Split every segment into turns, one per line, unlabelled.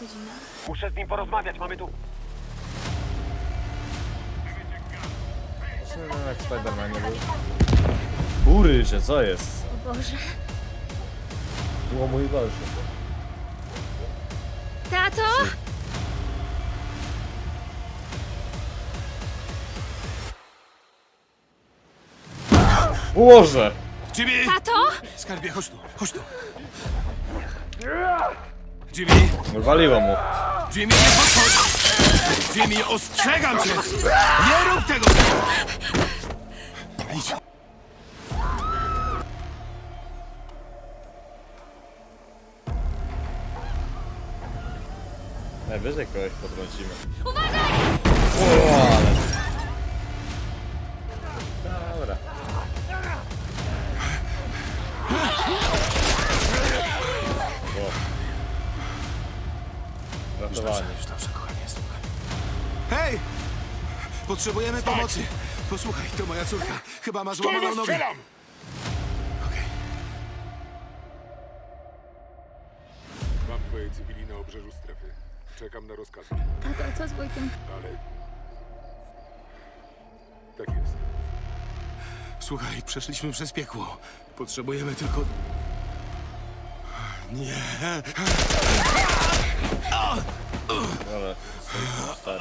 godzina?
Muszę z nim porozmawiać, mamy tu...
Właśnie nie wiem jak Spider-Man nie był. Bury, że co jest?
O Boże.
Było mój walszy.
Tato!
Ułożę!
Jimmy!
Tato!
Skarbie, chodź tu, chodź tu. Jimmy!
Waliło mu.
Jimmy, nie podchodź! Jimmy, ostrzegam cię! Nie rób tego! Idź.
Najwyżej kogoś podrącimy. Uważaj! O, ale...
Potrzebujemy pomocy. Posłuchaj, to moja córka. Chyba ma złamaną nogę. Okej.
Mam twoje cywili na obrzeżu strefy. Czekam na rozkazy,
Tato, co z wujkiem?
ale... Tak jest.
Słuchaj, przeszliśmy przez piekło. Potrzebujemy tylko... Nie.
Ale... stary.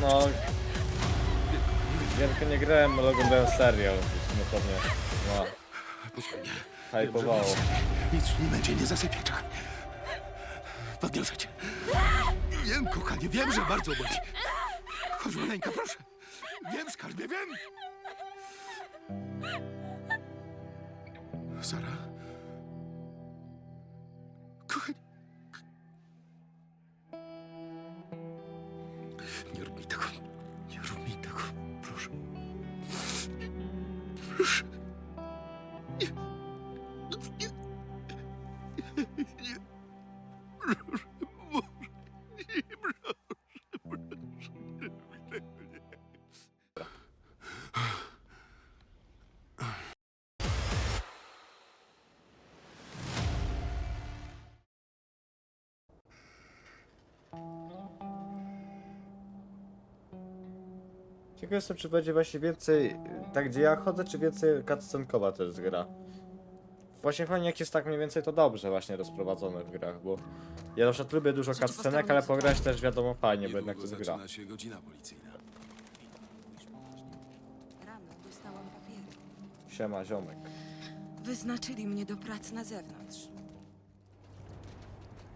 No... Wielko nie grałem, ale oglądałem serial. No pewnie... No...
Posłuchaj.
Hypowało.
Nic nie będzie, nie zasypię, czekaj. Podniosę cię. Wiem, kochanie, wiem, że bardzo boli. Chodź, maleńka, proszę. Wiem, skarbie, wiem. Sara? Kochanie.
Ciekaw jestem, czy będzie właśnie więcej, tak gdzie ja chodzę, czy więcej cutscenkowa to jest gra. Właśnie fajnie jak jest tak mniej więcej to dobrze właśnie rozprowadzone w grach, bo ja na przykład lubię dużo cutscenek, ale pograć też wiadomo fajnie, bo jednak to jest gra.
zaczyna się godzina policyjna.
Rano dostałam papiery.
Siema ziomek.
Wyznaczyli mnie do prac na zewnątrz.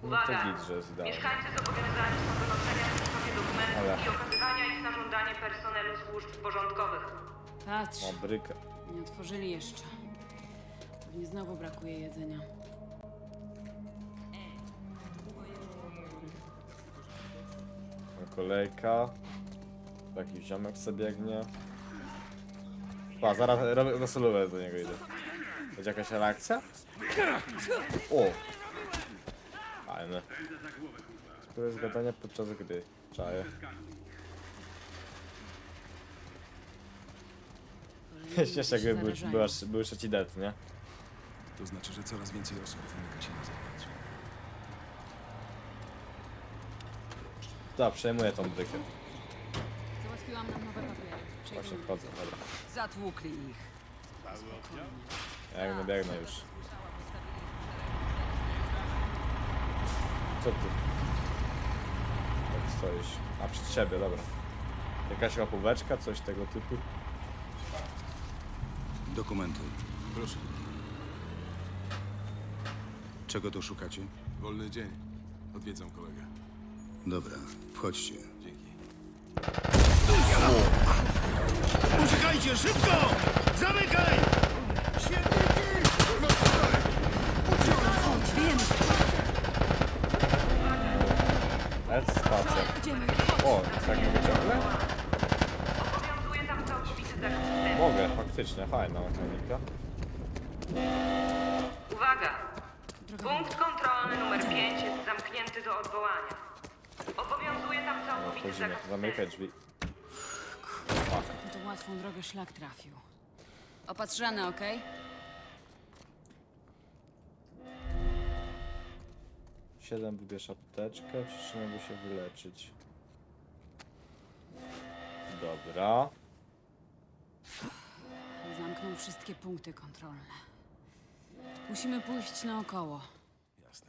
No to git, że.
Mieszkańcy zobowiązani są do noszenia w sobie dokumentów
Ale.
i okazywania ich na żądanie personelu służb porządkowych.
Patrz,
O, brykę.
nie otworzyli jeszcze. Pewnie znowu brakuje jedzenia.
No, Kolejka. Jakiś ziomek sobie biegnie. Pa, zaraz robię solówę do niego idę. Będzie jakaś reakcja? O! Fajne. Spróbuję zgadania podczas gry. Czaję. Śmiesznie jakby był, była, był trzeci dead, nie?
To znaczy, że coraz więcej osób wymyka się na zewnątrz.
Tak, przejmuję tą brykę.
Załatwiłam nam nowe papiery.
Właśnie wchodzę, dobra.
Zatłukli ich.
Ja biegnę, biegnę już. Co ty? Tak stoisz. A przed siebie, dobra. Jakaś łapóweczka, coś tego typu.
Dokumenty.
Proszę,
Czego tu szukacie?
wolny dzień. Odwiedzam kolegę.
Dobra, wchodźcie.
Dzięki. Uciekajcie, szybko! Zamykaj!
Spacer. O, tak mogę ciągle?
Obowiązuje tam całkowity zakaz wstępu.
Mogę, faktycznie, fajna mechanika.
Uwaga! Punkt kontrolny numer 5 jest zamknięty do odwołania. Obowiązuje tam całkowity
Wchodzimy,
zakaz
zamykaj
wstępu.
drzwi.
Na tą łatwą drogę szlak trafił. Opatrzane, okej?
Siedem wybierz apteczkę, przytrzymaj, by się wyleczyć. Dobra.
Zamknął wszystkie punkty kontrolne. Musimy pójść naokoło.
Jasne.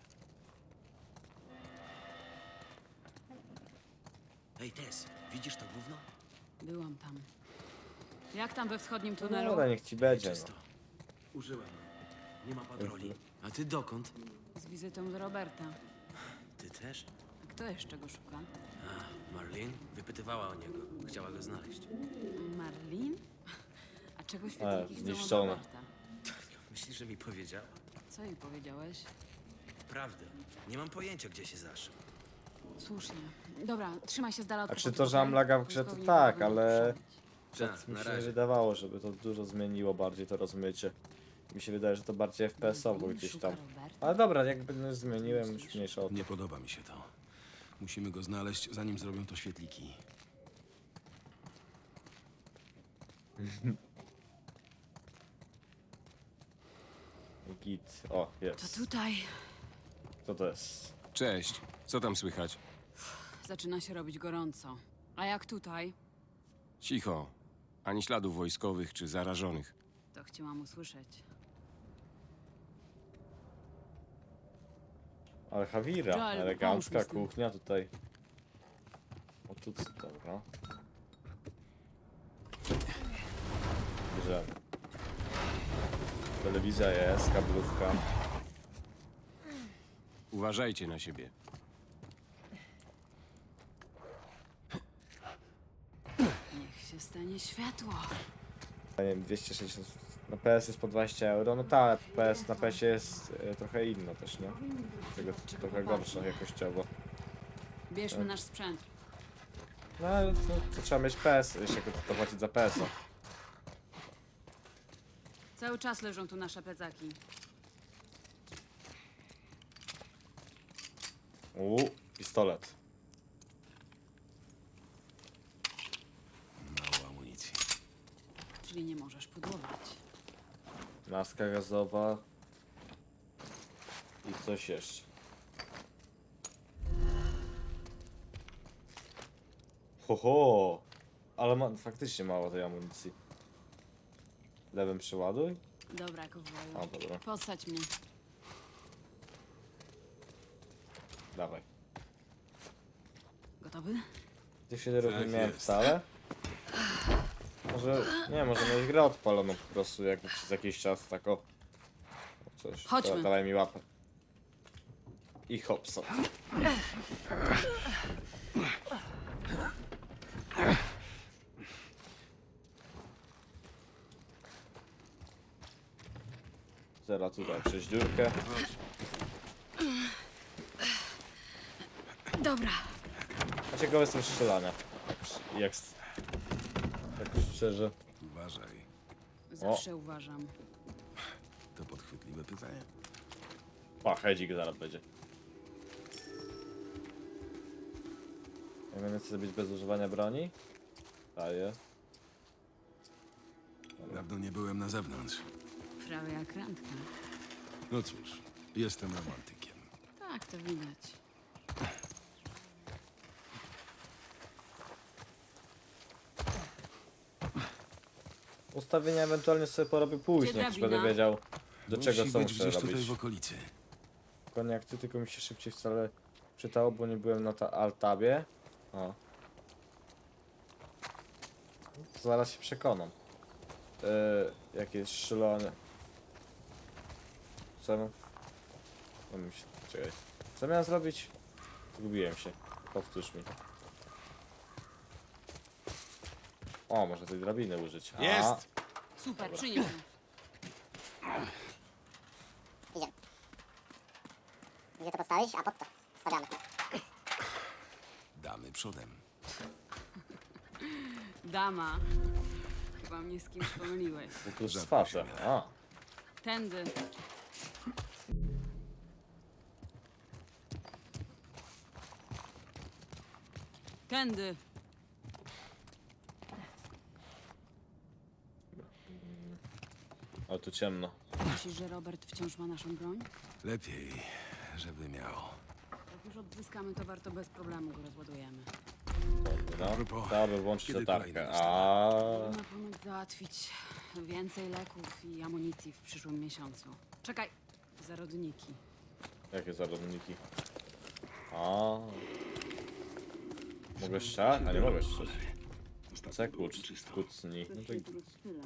Ej, Tess, widzisz to gówno?
Byłam tam. Jak tam we wschodnim
No
tunelu?
dobra, niech ci będzie.
Czysto.
No.
Użyłem. Nie ma patroli. A ty dokąd?
Z wizytą do Roberta.
Ty też?
A kto jeszcze go szuka?
A, Marlene wypytywała o niego. Chciała go znaleźć.
Marlin? A czego świetniki chcą od. Roberta?
Myślisz, że mi powiedziała?
Co jej powiedziałeś?
Prawdę. Nie mam pojęcia, gdzie się zaszył.
Słusznie. Dobra, trzymaj się z dala od
A czy to, że mam laga w grze, to tak, ale-. Przed mi
na
się
razie.
wydawało, żeby to dużo zmieniło bardziej to rozmycie. Mi się wydaje, że to bardziej FPS-owo gdzieś
szuka
tam. Ale dobra, jakby no zmieniłem, już mniejsza o to.
Nie podoba mi się to. Musimy go znaleźć, zanim zrobią to świetliki.
Git. O,
To
jest.
tutaj
Co to jest?
Cześć, co tam słychać?
zaczyna się robić gorąco. A jak tutaj?
Cicho. Ani śladów wojskowych czy zarażonych.
To chciałam usłyszeć.
Ale Hawira,
Joel,
elegancka
pomóż mi z tym.
kuchnia tutaj. O tu, dobra. Bierzemy. Telewizja jest, kablówka.
Uważajcie na siebie.
Niech się stanie światło.
Nie wiem, 260. Na PS jest po 20 euro. No tak, PS na PS jest e, trochę inno też, nie? Tego trochę gorsza jakościowo.
Bierzmy nasz sprzęt.
No ale to, to trzeba mieć PS, jeśli to płacić za PS-a.
Cały czas leżą tu nasze plecaki.
Uuu, pistolet.
Mało amunicji.
Czyli nie możesz pudłować.
Maska gazowa. I coś jeszcze. Ho, ho. Ale ma faktycznie mało tej amunicji. Lewym przeładuj?
Dobra,
A,
kowboju.
dobra.
Podsadź mnie.
Dawaj.
Gotowy?
Tych shaderów nie
Tak
miałem
jest.
wcale. Może, nie, może miałeś grę odpaloną po prostu, jakby przez jakiś czas tak o. Coś.
Chodźmy.
Dobra, dawaj mi łapę. I hopsa. Teraz tutaj przez dziurkę.
Dobra.
Ciekawe jestem strzelania. Jak, jak, szczerze.
Uważaj.
Zawsze uważam.
To podchwytliwe pytanie.
Pa, hedzik zaraz będzie. Ja chcę zrobić bez używania broni? Daję.
Dawno nie byłem na zewnątrz.
Prawie jak randka.
No cóż, jestem romantykiem.
Tak, to widać.
Ustawienia ewentualnie sobie porobię później,
Gdzie
jak
drabina?
będę wiedział do czego
Musi
co
być
muszę
gdzieś
robić.
w okolicy.
Dokładnie jak ty, tylko mi się szybciej wcale czytało, bo nie byłem na ta altabie. O. Zaraz się przekonam. Yy, jakie jest strzelanie. Co mam? No mi się... Czekaj. Co miałem zrobić? Zgubiłem się. Powtórz mi. O, można tej drabiny użyć. A,
Jest!
Super, przynieś. Idziemy.
Gdzie to postawić? A pod to. Stawiamy.
Damy przodem.
Dama. Chyba mnie z kimś pomyliłeś.
Tu z
fatem.
A,
Tędy. Tędy.
O, tu ciemno.
Myślisz, że Robert wciąż ma naszą broń?
Lepiej, żeby miał.
Jak już odzyskamy towar, to bez problemu go rozładujemy.
No,
propos,
trzeba by włączyć
kiedy
latarkę. A,
Można ponoć załatwić więcej leków i amunicji w przyszłym miesiącu. Czekaj, zarodniki.
Jakie zarodniki? A. Mogę strzelać? A nie mogę strzelać. Kuc, kucni. No to
Tyle.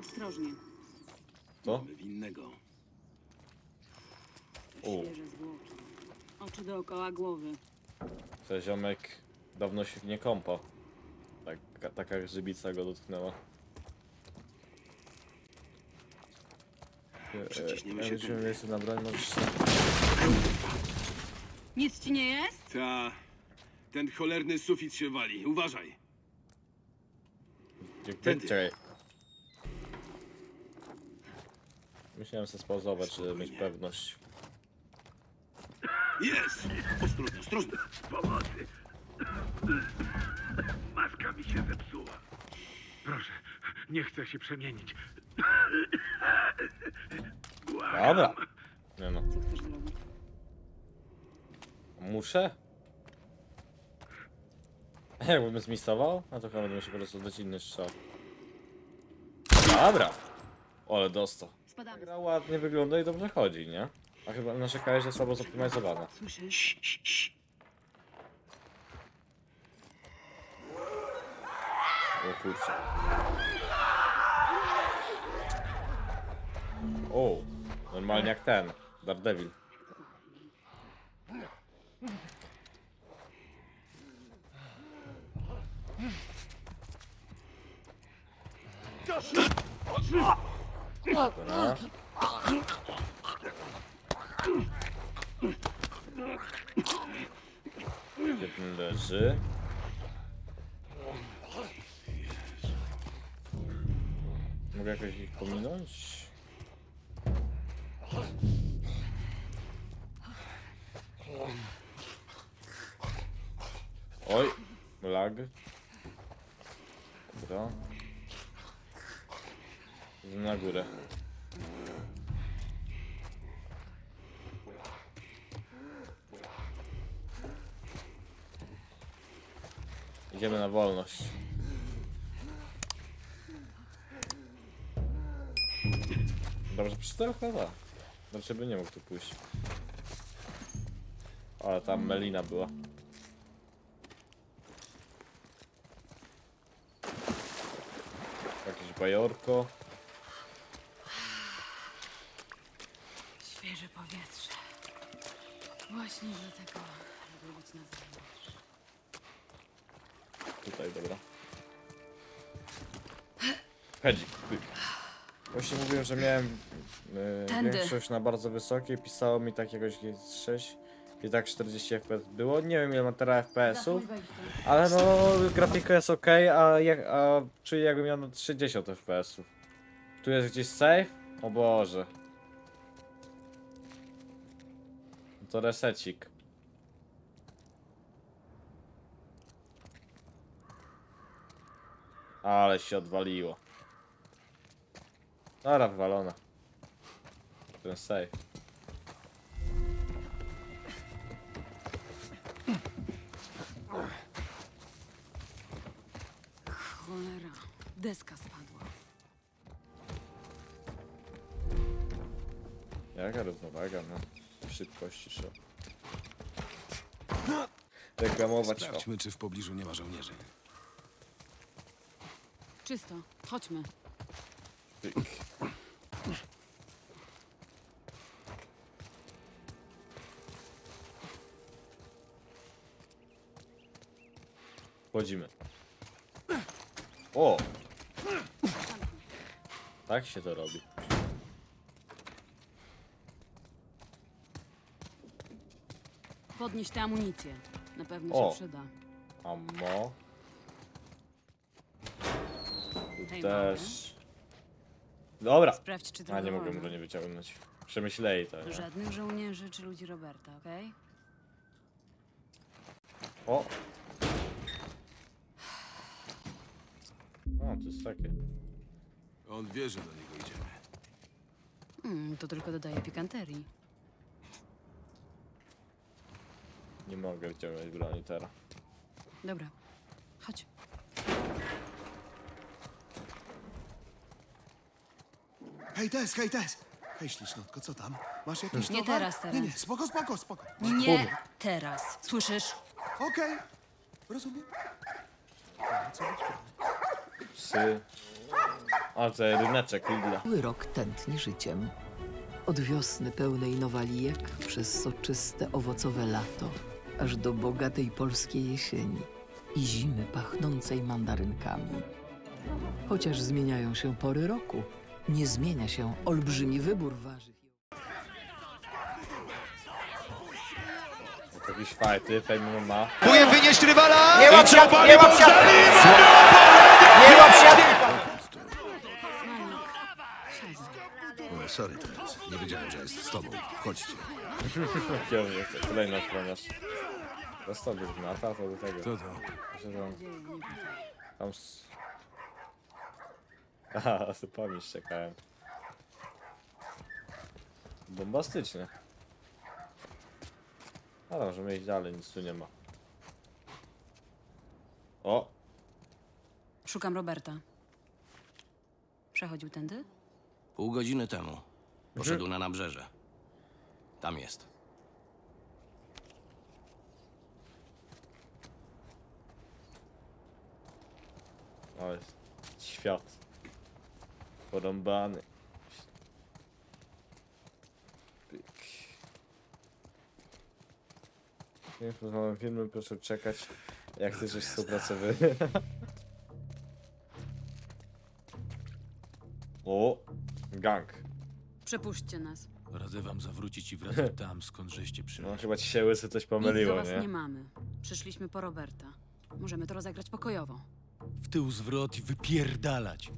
Ostrożnie.
To?
Winnego.
U,
Świeże zwłoki. Oczy dookoła głowy.
ten ziomek dawno się nie kąpał. Tak, taka grzybica go dotknęła.
Przyciśniemy
E,
się
ja miejsce na broń, możesz...
Nic ci nie jest?
Ta. Ten cholerny sufit się wali. Uważaj.
Tędy. Czekaj. Musiałem sobie spauzować, żeby mieć pewność.
Jest! Ostrożnie, ostrożnie.
Pomocy! Maska mi się zepsuła. Proszę, nie chcę się przemienić.
Dobra. Nie no.
Co chcesz zrobić?
Muszę? Jakbym zmisował? A to chyba będę musiał po prostu dać inny strzał. Dobra. Ale dostał.
Spadamy.
Gra ładnie wygląda i dobrze chodzi, nie? A chyba narzekałeś, że słabo zoptymalizowana.
Słyszysz?
O kurczę. O, normalnie jak ten. Daredevil. Jeden leży. Mogę jakoś ich pominąć? Oj, lag. Dobra. Na górę. Idziemy na wolność. Dobrze przeczytałem chyba. Dlaczego by nie mógł tu pójść? Ale tam Melina była. Jakieś bajorko.
Świeże powietrze. Właśnie dlatego lubię być na zewnątrz.
Tutaj, dobra. Hedzik, pyk. Właśnie mówiłem, że miałem
Tędy.
większość na bardzo wysokie, pisało mi tak jakoś 6 i tak 40 FPS było. Nie wiem ile ma teraz FPS-ów, ale no grafika jest ok, a, jak, a czuję jakbym miał no 30 FPS-ów. Tu jest gdzieś save? O Boże. To resecik. Ale się odwaliło. Dobra, wywalona. Ten save.
Cholera. Deska spadła.
Jaka równowaga, no. Szybkości szło. Reklamować to.
Sprawdźmy, czy w pobliżu nie ma żołnierzy.
Czysto. Chodźmy.
Wchodzimy. O! Tak się to robi.
podnieść tę amunicję. Na pewno
O.
się przyda.
Ammo. Tu
Hej,
też. Dobra.
Sprawdź, czy
A, nie mogłem
go
nie wyciągnąć. Przemyślej to, nie?
Żadnych żołnierzy czy ludzi Roberta, okej?
O! O, to jest takie.
On wie, że do niego idziemy.
Mm, to tylko dodaje pikanterii.
Nie mogę wyciągnąć broni teraz.
Dobra, chodź.
Hej, Tess, hej, Tess! Hej, ślicznotko, co tam? Masz jakiś
Nie
towar?
teraz, teraz.
Nie, nie, spoko, spoko, spoko.
Nie teraz. Słyszysz?
Okej, rozumiem. No, co być powiem.
Psy. A, to ryneczek Lidla.
Cały rok tętni życiem. Od wiosny pełnej nowalijek przez soczyste owocowe lato, aż do bogatej polskiej jesieni i zimy pachnącej mandarynkami. Chociaż zmieniają się pory roku, nie zmienia się olbrzymi wybór warzyw.
Jakiś fajty, pewnie ma.
Próbuję wynieść rywala!
Nie łap siatki, nie łap siatki! Nie łap!
O, sorry, Tess. Nie wiedziałem, że jest z tobą. Chodźcie.
Kolejny ochroniarz. Dostał bez gnata, to do tego.
Co to?
Myślę, że on tam... s- Aha, czekałem. Bombastycznie. Ale możemy iść dalej, nic tu nie ma. O!
Szukam Roberta. Przechodził tędy?
Pół godziny temu. Poszedł na nabrzeże. Tam jest.
O, jest świat. Porąbany. Pyk. Nie poznałem filmy, proszę czekać. Jak chcesz coś współpracowy. o! Gang.
Przepuśćcie nas.
Radzę wam zawrócić i wracać tam, skąd żeście
No
przyszli.
chyba ci się łysy coś
Nic do
pomyliło,
was nie
nie?
mamy. Przyszliśmy po Roberta. Możemy to rozegrać pokojowo.
W tył zwrot i wypierdalać.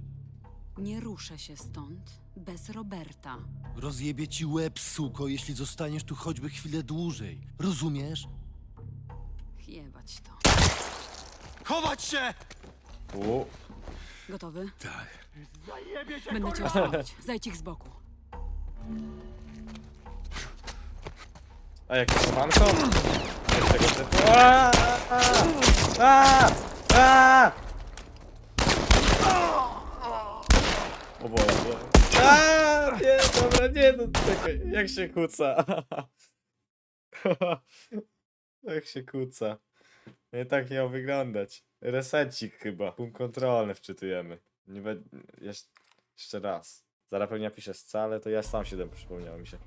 Nie ruszę się stąd bez Roberta.
Rozjebie ci łeb, suko, jeśli zostaniesz tu choćby chwilę dłużej. Rozumiesz?
Jebać to.
Chować się!
U,
Gotowy?
Tak.
Będę cię osłaniać. Zajdź ich z boku.
A jak to panko? Jest tego typu. Aaa! Aaa! Aaa! O Boże. Aaa! Nie, dobra, nie, no czekaj, jak się kłóca. jak się kłóca. Nie tak miał wyglądać. Resecik chyba. Punkt kontrolny wczytujemy. Nie be... Jesz... Jeszcze raz. Zaraz pewnie napiszę scale, to ja sam się tym przypomniało mi się.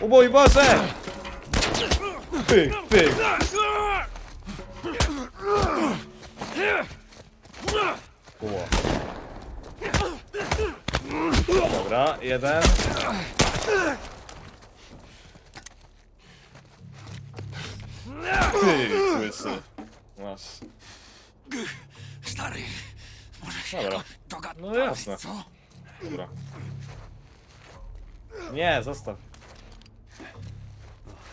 O mój Boże! Pyk, pyk. Ło. Dobra, jeden. Pyk, łysy. Masz.
Stary,
Dobra.
dogadać,
No jasne.
co?
Dobra. Nie, zostaw.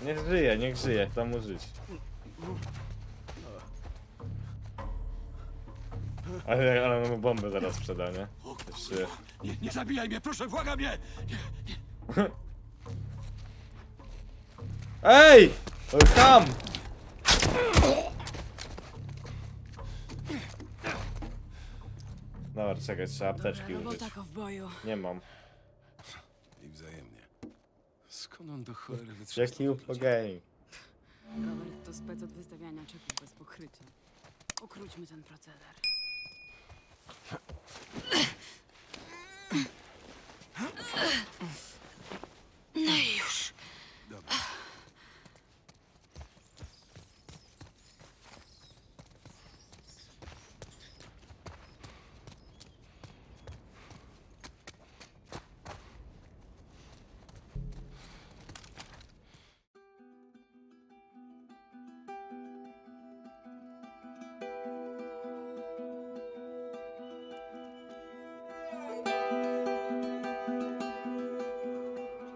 Niech żyje, niech żyje, dam mu żyć. Ale, ale mu bombę zaraz sprzeda, nie? Jeszcze...
Nie, nie zabijaj mnie, proszę, błagam mnie!
Ej! Tam! Dobra, czekaj, trzeba apteczki użyć.
Robota kowboju.
Nie mam.
Skąd on do cholery wytrzymał?
Jaki game?
Robert to spec od wystawiania czeków bez pokrycia. Ukróćmy ten proceder.